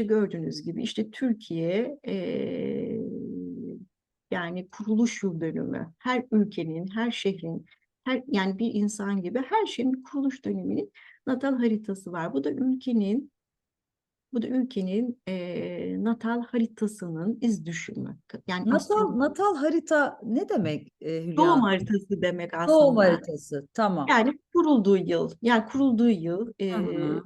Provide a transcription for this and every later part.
gördüğünüz gibi işte Türkiye eee, yani kuruluş yıl dönümü her ülkenin, her şehrin, her yani bir insan gibi her şeyin kuruluş döneminin natal haritası var. Bu da ülkenin bu da ülkenin eee, natal haritasının iz düşümü. Yani Natal, astroloji natal harita ne demek e, Hülya doğum haritası demek Doğum aslında. haritası. Tamam. Yani kurulduğu yıl, yani kurulduğu yıl Hı hı.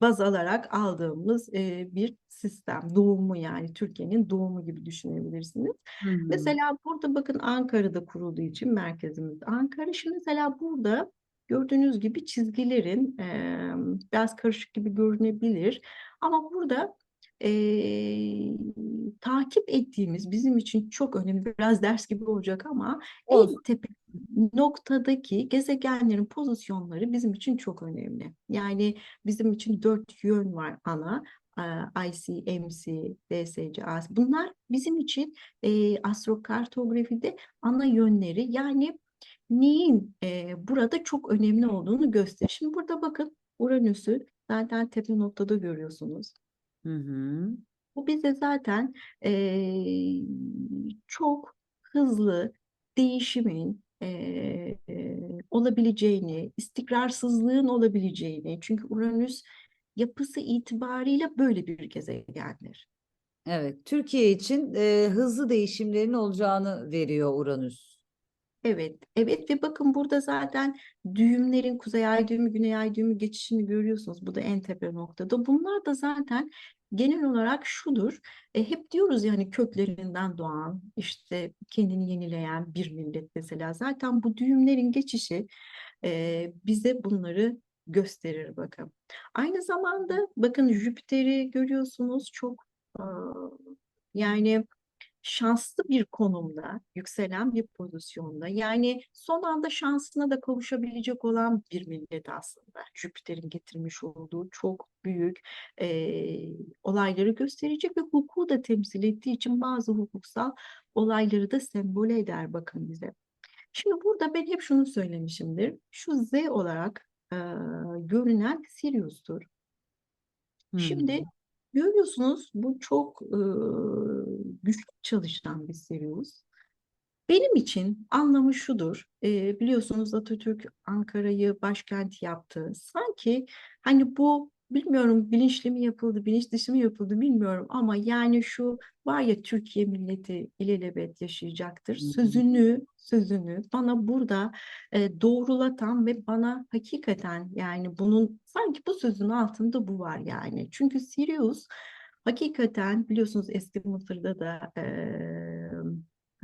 Baz alarak aldığımız eee, bir sistem. Doğumu yani Türkiye'nin doğumu gibi düşünebilirsiniz. Hı. Mesela burada bakın Ankara'da kurulduğu için merkezimiz Ankara. Şimdi mesela burada gördüğünüz gibi çizgilerin eee, biraz karışık gibi görünebilir. Ama burada eee, takip ettiğimiz bizim için çok önemli biraz ders gibi olacak ama en tepe noktadaki gezegenlerin pozisyonları bizim için çok önemli. Yani bizim için dört yön var ana. IC, MC, DSC, AC. Bunlar bizim için eee astrokartografide ana yönleri. Yani neyin eee, burada çok önemli olduğunu gösterir. Şimdi burada bakın Uranüs'ü zaten tepe noktada görüyorsunuz. Hı hı. Bu bize zaten eee, çok hızlı değişimin eee, olabileceğini, istikrarsızlığın olabileceğini, çünkü Uranüs yapısı itibariyle böyle bir gezegendir. Evet, Türkiye için e, hızlı değişimlerin olacağını veriyor Uranüs. Evet, evet ve bakın burada zaten düğümlerin kuzey ay düğümü, güney ay düğümü geçişini görüyorsunuz. Bu da en tepe noktada. Bunlar da zaten genel olarak şudur. E, hep diyoruz yani köklerinden doğan, işte kendini yenileyen bir millet mesela. Zaten bu düğümlerin geçişi e, bize bunları gösterir bakın. Aynı zamanda bakın Jüpiter'i görüyorsunuz çok e, yani şanslı bir konumda, yükselen bir pozisyonda. Yani son anda şansına da kavuşabilecek olan bir millet aslında. Jüpiter'in getirmiş olduğu çok büyük eee, olayları gösterecek ve hukuku da temsil ettiği için bazı hukuksal olayları da sembole eder bakın bize. Şimdi burada ben hep şunu söylemişimdir. Şu Z olarak eee, görünen Sirius'tur. Hı. Şimdi görüyorsunuz bu çok e, güçlü çalışan bir Sirius. Benim için anlamı şudur. e, biliyorsunuz Atatürk Ankara'yı başkent yaptı. Sanki hani bu bilmiyorum bilinçli mi yapıldı, bilinç dışı mı yapıldı bilmiyorum ama yani şu var ya Türkiye milleti ilelebet yaşayacaktır. Sözünü, sözünü bana burada e, doğrulatan ve bana hakikaten yani bunun sanki bu sözün altında bu var yani. Çünkü Sirius hakikaten biliyorsunuz eski Mısır'da da e,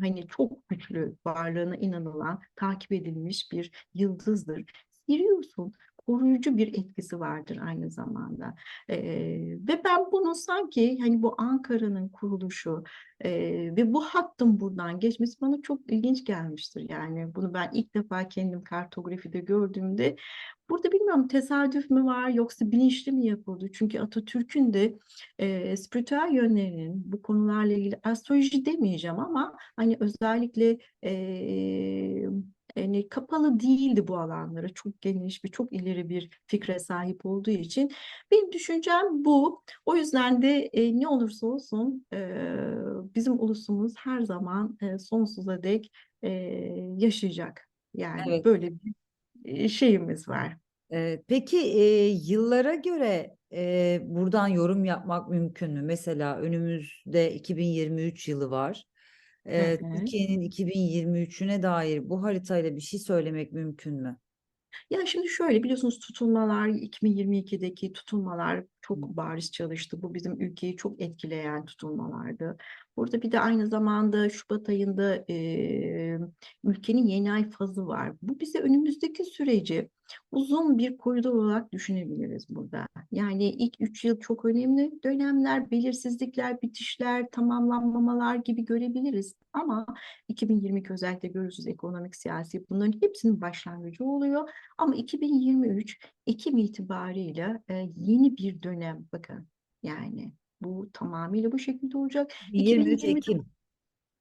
hani çok güçlü varlığına inanılan, takip edilmiş bir yıldızdır. Sirius'un koruyucu bir etkisi vardır aynı zamanda. Ee, ve ben bunu sanki hani bu Ankara'nın kuruluşu e, ve bu hattın buradan geçmesi bana çok ilginç gelmiştir. Yani bunu ben ilk defa kendim kartografide gördüğümde burada bilmiyorum tesadüf mü var yoksa bilinçli mi yapıldı? Çünkü Atatürk'ün de e, spiritüel yönlerinin bu konularla ilgili astroloji demeyeceğim ama hani özellikle e, yani kapalı değildi bu alanlara. Çok geniş bir, çok ileri bir fikre sahip olduğu için benim düşüncem bu. O yüzden de e, ne olursa olsun e, bizim ulusumuz her zaman e, sonsuza dek e, yaşayacak. Yani Evet. böyle bir e, şeyimiz var. Ee, peki e, yıllara göre e, buradan yorum yapmak mümkün mü? Mesela önümüzde 2023 yılı var. Hı hı. Türkiye'nin 2023'üne dair bu haritayla bir şey söylemek mümkün mü? Ya şimdi şöyle biliyorsunuz tutulmalar 2022'deki tutulmalar çok bariz çalıştı. Bu bizim ülkeyi çok etkileyen tutulmalardı. Burada bir de aynı zamanda Şubat ayında e, ülkenin yeni ay fazı var. Bu bize önümüzdeki süreci uzun bir koridor olarak düşünebiliriz burada. Yani ilk üç yıl çok önemli dönemler, belirsizlikler, bitişler, tamamlanmamalar gibi görebiliriz. Ama 2022 özellikle görüyorsunuz ekonomik, siyasi bunların hepsinin başlangıcı oluyor. Ama 2023 Ekim itibariyle e, yeni bir dönem bakın yani bu tamamıyla bu şekilde olacak. 23 2024 Ekim.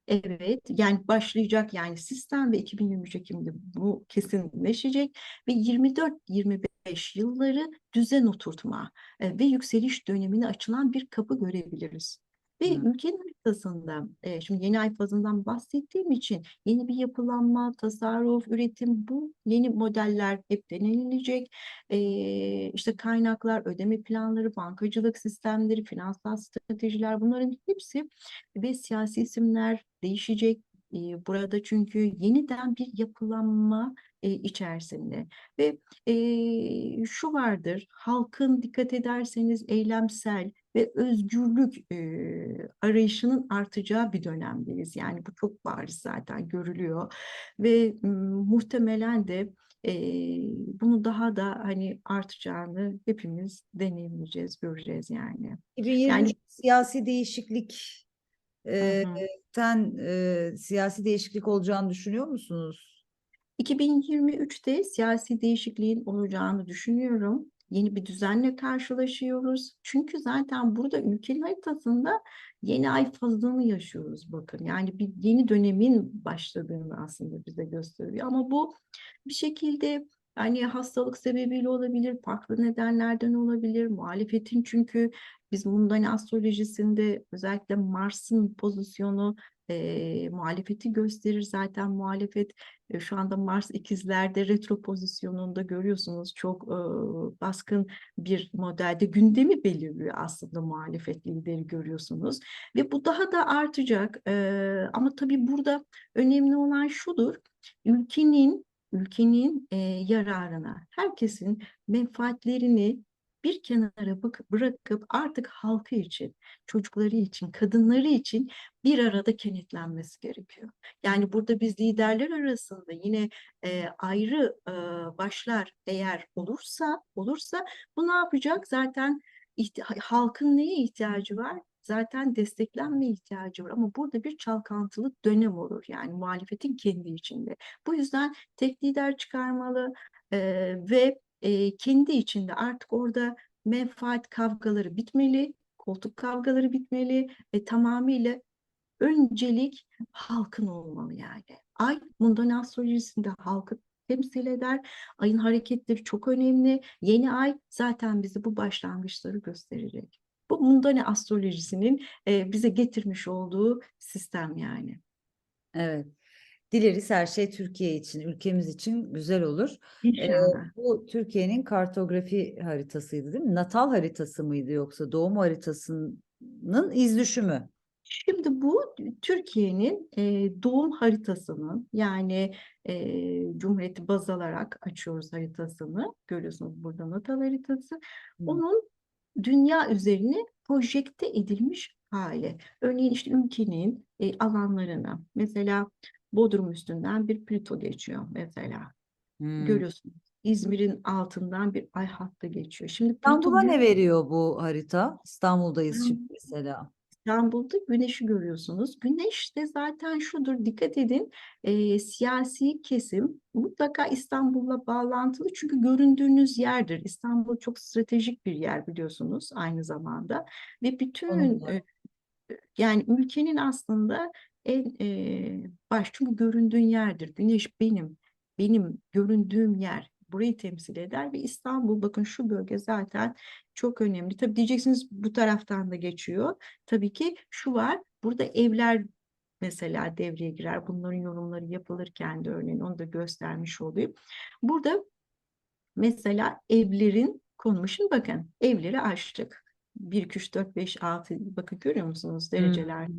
Evet, yani başlayacak yani sistem ve 2023 Ekim'de bu kesinleşecek ve 24-25 2025 yılları düzen oturtma e, ve yükseliş dönemine açılan bir kapı görebiliriz. Ve Hı. ülkenin haritasında, e, şimdi yeni ay fazından bahsettiğim için yeni bir yapılanma, tasarruf, üretim bu yeni modeller hep denenilecek. E, işte kaynaklar, ödeme planları, bankacılık sistemleri, finansal stratejiler bunların hepsi ve siyasi isimler değişecek. Burada çünkü yeniden bir yapılanma içerisinde ve şu vardır halkın dikkat ederseniz eylemsel ve özgürlük e, arayışının artacağı bir dönemdeyiz. Yani bu çok bariz zaten görülüyor ve muhtemelen de e, bunu daha da hani artacağını hepimiz deneyimleyeceğiz, göreceğiz yani. 2023 Yani siyasi değişiklik e, ten e, siyasi değişiklik olacağını düşünüyor musunuz? 2023'te siyasi değişikliğin olacağını düşünüyorum. Yeni bir düzenle karşılaşıyoruz. Çünkü zaten burada ülkenin haritasında yeni ay fazlığını yaşıyoruz bakın. Yani bir yeni dönemin başladığını aslında bize gösteriyor. Ama bu bir şekilde yani hastalık sebebiyle olabilir, farklı nedenlerden olabilir. Muhalefetin çünkü biz Mundane astrolojisinde özellikle Mars'ın pozisyonu e, muhalefeti gösterir. Zaten muhalefet e, şu anda Mars ikizlerde retro pozisyonunda görüyorsunuz çok e, baskın bir modelde gündemi belirliyor aslında muhalefet lideri görüyorsunuz ve bu daha da artacak E, ama tabii burada önemli olan şudur ülkenin ülkenin e, yararına herkesin menfaatlerini bir kenara bırakıp artık halkı için, çocukları için, kadınları için bir arada kenetlenmesi gerekiyor. Yani burada biz liderler arasında yine e, ayrı e, başlar eğer olursa olursa bu ne yapacak? Zaten halkın neye ihtiyacı var? Zaten desteklenme ihtiyacı var ama burada bir çalkantılı dönem olur yani muhalefetin kendi içinde. Bu yüzden tek lider çıkarmalı e, ve e, kendi içinde artık orada menfaat kavgaları bitmeli, koltuk kavgaları bitmeli ve tamamıyla öncelik halkın olmalı yani. Ay Mundane astrolojisinde halkı temsil eder. Ayın hareketleri çok önemli. Yeni ay zaten bize bu başlangıçları gösterecek. Bu Mundane astrolojisinin e, bize getirmiş olduğu sistem yani. Evet. Dileriz her şey Türkiye için, ülkemiz için güzel olur. Ee, bu Türkiye'nin kartografi haritasıydı değil mi? Natal haritası mıydı yoksa doğum haritasının iz düşümü? Şimdi bu Türkiye'nin e, doğum haritasının yani e, Cumhuriyeti baz alarak açıyoruz haritasını. Görüyorsunuz burada natal haritası. Hı. Onun dünya üzerine projekte edilmiş hali. Örneğin işte ülkenin e, alanlarına mesela Bodrum üstünden bir Plüto geçiyor mesela. Hmm. Görüyorsunuz. İzmir'in altından bir ay hattı geçiyor. Şimdi Plüto İstanbul'a ne veriyor bu harita? İstanbul'dayız Hmm. şimdi mesela. İstanbul'da güneşi görüyorsunuz. Güneş de zaten şudur dikkat edin e, siyasi kesim mutlaka İstanbul'la bağlantılı çünkü göründüğünüz yerdir. İstanbul çok stratejik bir yer biliyorsunuz aynı zamanda ve bütün e, yani ülkenin aslında en e, baş çünkü göründüğün yerdir. Güneş benim, benim göründüğüm yer. Burayı temsil eder ve İstanbul bakın şu bölge zaten çok önemli. Tabii diyeceksiniz bu taraftan da geçiyor. Tabii ki şu var. Burada evler mesela devreye girer. Bunların yorumları yapılırken de örneğin onu da göstermiş olayım. Burada mesela evlerin konumu. Şimdi bakın evleri açtık. 1, 2, 3, 4, 5, 6 bakın görüyor musunuz dereceler? Hmm.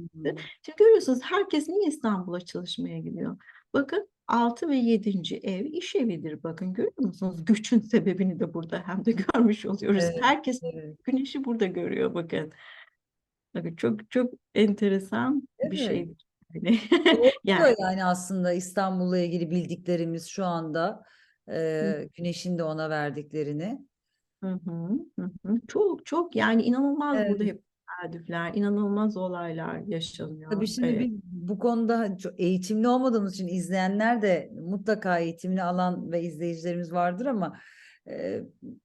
Şimdi görüyorsunuz herkes niye İstanbul'a çalışmaya gidiyor? Bakın 6 ve 7. ev iş evidir. Bakın görüyor musunuz? Göçün sebebini de burada hem de görmüş oluyoruz. Evet, Herkes evet. güneşi burada görüyor bakın. Bakın çok çok enteresan bir Evet. şey. Yani, Doğru da yani yani aslında İstanbul'la ilgili bildiklerimiz şu anda e, Güneş'in de ona verdiklerini. Hı hı, hı. Çok çok yani inanılmaz burada Evet. hep tesadüfler, inanılmaz olaylar yaşanıyor. Tabii şimdi Ee, biz bu konuda eğitimli olmadığımız için izleyenler de mutlaka eğitimli alan ve izleyicilerimiz vardır ama e,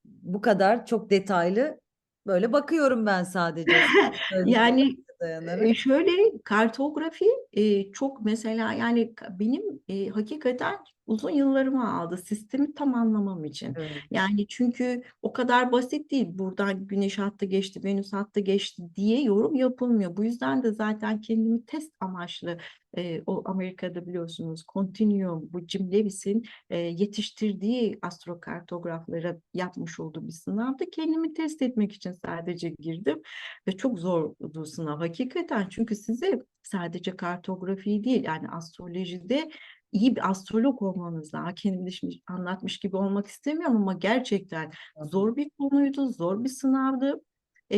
bu kadar çok detaylı böyle bakıyorum ben sadece. yani dayanarak. şöyle kartografi e, çok mesela yani benim e, hakikaten uzun yıllarımı aldı sistemi tam anlamam için. Evet. Yani çünkü o kadar basit değil. Buradan güneş hattı geçti, Venüs hattı geçti diye yorum yapılmıyor. Bu yüzden de zaten kendimi test amaçlı e, o Amerika'da biliyorsunuz Continuum bu Jim Lewis'in e, yetiştirdiği astrokartograflara yapmış olduğu bir sınavda kendimi test etmek için sadece girdim ve çok zordu sınav hakikaten çünkü size sadece kartografi değil yani astrolojide iyi bir astrolog olmanız lazım. Kendimi şimdi anlatmış gibi olmak istemiyorum ama gerçekten zor bir konuydu, zor bir sınavdı. Ee,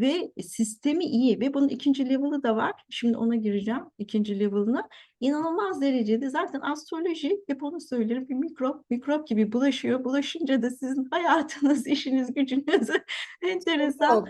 ve sistemi iyi ve bunun ikinci level'ı da var. Şimdi ona gireceğim ikinci level'ına. İnanılmaz derecede zaten astroloji hep onu söylerim bir mikrop mikrop gibi bulaşıyor. Bulaşınca da sizin hayatınız, işiniz, gücünüz enteresan. Yok.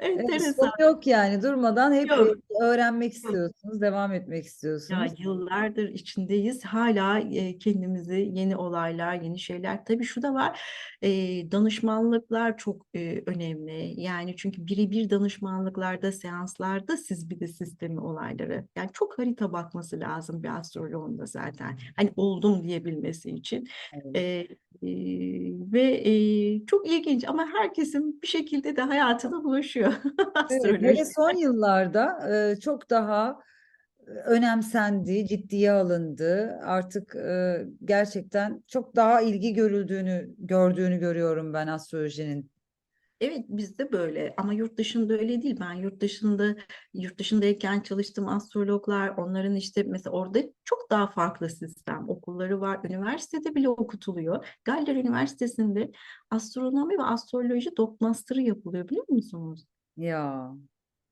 Evet, Enteresan. sonu yok yani durmadan hep Yok. öğrenmek istiyorsunuz, devam etmek Ya istiyorsunuz. yıllardır içindeyiz. Hala e, kendimizi yeni olaylar, yeni şeyler. Tabii şu da var. e, danışmanlıklar çok e, önemli. Yani çünkü birebir danışmanlıklarda, seanslarda siz bir de sistemi olayları. Yani çok harita bakması lazım bir astroloğun da zaten. Hani oldum diyebilmesi için. Evet. E, e, ve e, çok ilginç ama herkesin bir şekilde de hayatına bulaşıyor Evet, hele astroloji. son yıllarda e, çok daha önemsendi, ciddiye alındı. Artık e, gerçekten çok daha ilgi görüldüğünü, gördüğünü görüyorum ben astrolojinin. Evet bizde böyle ama yurt dışında öyle değil. Ben yurt dışında yurt dışındayken çalıştığım astrologlar onların işte mesela orada çok daha farklı sistem. Okulları var, üniversitede bile okutuluyor. Galler Üniversitesi'nde astronomi ve astroloji dokmaster'ı yapılıyor biliyor musunuz? Ya,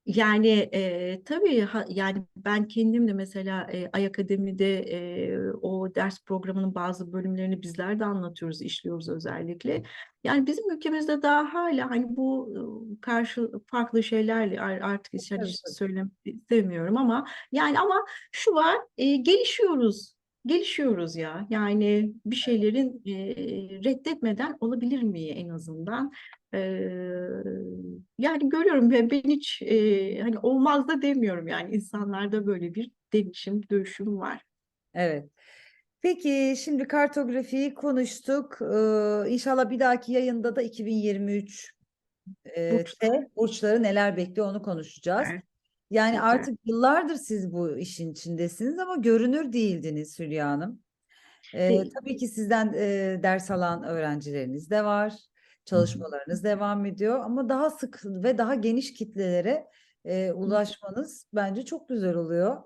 Yani e, tabii ha- yani ben kendim de mesela e, Ay Akademi'de e, o ders programının bazı bölümlerini bizler de anlatıyoruz, işliyoruz özellikle. Yani bizim ülkemizde daha hala hani bu karşı farklı şeylerle ar- artık hiç, hani tabii, hiç tabii. söylemek istemiyorum ama yani ama şu var e, gelişiyoruz. Gelişiyoruz ya. Yani bir şeylerin e, reddetmeden olabilir mi en azından? Yani görüyorum ve ben hiç eee, hani olmaz da demiyorum yani insanlarda böyle bir değişim, dönüşüm var. Evet. Peki şimdi kartografiyi konuştuk. Ee, İnşallah bir dahaki yayında da 2023 e, Burçlar. te burçları neler bekliyor onu konuşacağız. Süper, Yani süper. artık yıllardır siz bu işin içindesiniz ama görünür değildiniz Hülya Hanım. Ee, Değil. tabii ki sizden e, ders alan öğrencileriniz de var. Çalışmalarınız devam ediyor ama daha sık ve daha geniş kitlelere e, ulaşmanız bence çok güzel oluyor.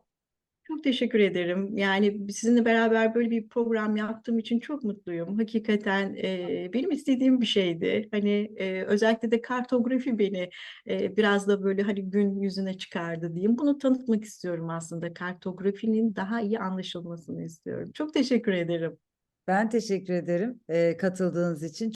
Çok teşekkür ederim. Yani sizinle beraber böyle bir program yaptığım için çok mutluyum. Hakikaten e, benim istediğim bir şeydi. Hani e, özellikle de kartografi beni e, biraz da böyle hani gün yüzüne çıkardı diyeyim. Bunu tanıtmak istiyorum aslında. Kartografinin daha iyi anlaşılmasını istiyorum. Çok teşekkür ederim. Ben teşekkür ederim e, katıldığınız için.